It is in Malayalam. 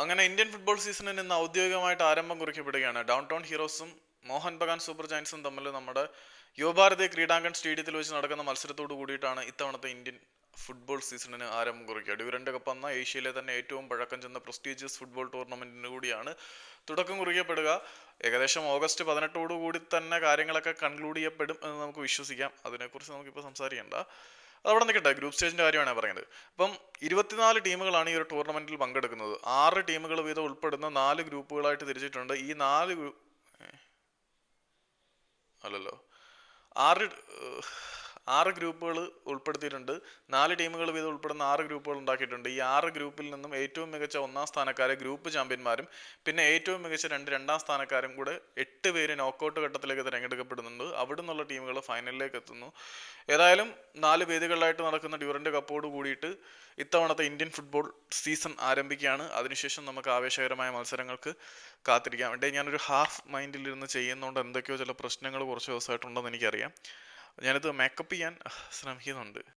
അങ്ങനെ ഇന്ത്യൻ ഫുട്ബോൾ സീസണിന് ഇന്ന് ഔദ്യോഗികമായിട്ട് ആരംഭം കുറിക്കപ്പെടുകയാണ്. ഡൗൺ ടൗൺ ഹീറോസും മോഹൻ ബഗാൻ സൂപ്പർ ജയൻസും തമ്മിൽ നമ്മുടെ യുവഭാരതി ക്രീഡാങ്കൺ സ്റ്റേഡിയത്തിൽ വെച്ച് നടക്കുന്ന മത്സരത്തോട് കൂടിയിട്ടാണ് ഇത്തവണത്തെ ഇന്ത്യൻ ഫുട്ബോൾ സീസണിന് ആരംഭം കുറിക്കുക. ഡ്യൂറന്റ് കപ്പ് എന്ന ഏഷ്യയിലെ തന്നെ ഏറ്റവും പഴക്കം ചെന്ന പ്രസ്റ്റീജിയസ് ഫുട്ബോൾ ടൂർണമെന്റിന് കൂടിയാണ് തുടക്കം കുറിക്കപ്പെടുക. ഏകദേശം ഓഗസ്റ്റ് പതിനെട്ടോടു കൂടി തന്നെ കാര്യങ്ങളൊക്കെ കൺക്ലൂഡ് ചെയ്യപ്പെടും എന്ന് നമുക്ക് വിശ്വസിക്കാം. അതിനെക്കുറിച്ച് നമുക്കിപ്പോൾ സംസാരിക്കേണ്ട. അതവിടെ നിൽക്കട്ടെ ഗ്രൂപ്പ് സ്റ്റേജിന്റെ കാര്യമാണ് പറയുന്നത്. അപ്പം ഇരുപത്തിനാല് ടീമുകളാണ് ഈ ഒരു ടൂർണമെന്റിൽ പങ്കെടുക്കുന്നത്. ആറ് ടീമുകൾ വീതം ഉൾപ്പെടുന്ന നാല് ഗ്രൂപ്പുകളായിട്ട് തിരിച്ചിട്ടുണ്ട്. ഈ നാല് അല്ലല്ലോ. ആറ് ആറ് ഗ്രൂപ്പുകൾ ഉൾപ്പെടുത്തിയിട്ടുണ്ട്. നാല് ടീമുകൾ വീതം ഉൾപ്പെടുന്ന ആറ് ഗ്രൂപ്പുകൾ ഉണ്ടാക്കിയിട്ടുണ്ട്. ഈ ആറ് ഗ്രൂപ്പിൽ നിന്നും ഏറ്റവും മികച്ച ഒന്നാം സ്ഥാനക്കാരെ ഗ്രൂപ്പ് ചാമ്പ്യന്മാരും പിന്നെ ഏറ്റവും മികച്ച രണ്ട് രണ്ടാം സ്ഥാനക്കാരും കൂടെ എട്ട് പേര് നോക്കൗട്ട് ഘട്ടത്തിലേക്ക് തിരഞ്ഞെടുക്കപ്പെടുന്നുണ്ട് അവിടെ നിന്നുള്ള ടീമുകൾ ഫൈനലിലേക്ക് എത്തുന്നു ഏതായാലും നാല് വേദികളിലായിട്ട് നടക്കുന്ന ഡ്യൂറന്റ് കപ്പോട് കൂടിയിട്ട് ഇത്തവണത്തെ ഇന്ത്യൻ ഫുട്ബോൾ സീസൺ ആരംഭിക്കുകയാണ്. അതിനുശേഷം നമുക്ക് ആവേശകരമായ മത്സരങ്ങൾക്ക് കാത്തിരിക്കാം. ഇവിടെ ഞാനൊരു ഹാഫ് മൈൻഡിലിരുന്ന് ചെയ്യുന്നതുകൊണ്ട് എന്തൊക്കെയോ ചില പ്രശ്നങ്ങൾ കുറച്ച് ദിവസമായിട്ടുണ്ടെന്ന് എനിക്കറിയാം. ഞാനിത് മേക്കപ്പ് ചെയ്യാൻ ശ്രമിക്കുന്നുണ്ട്.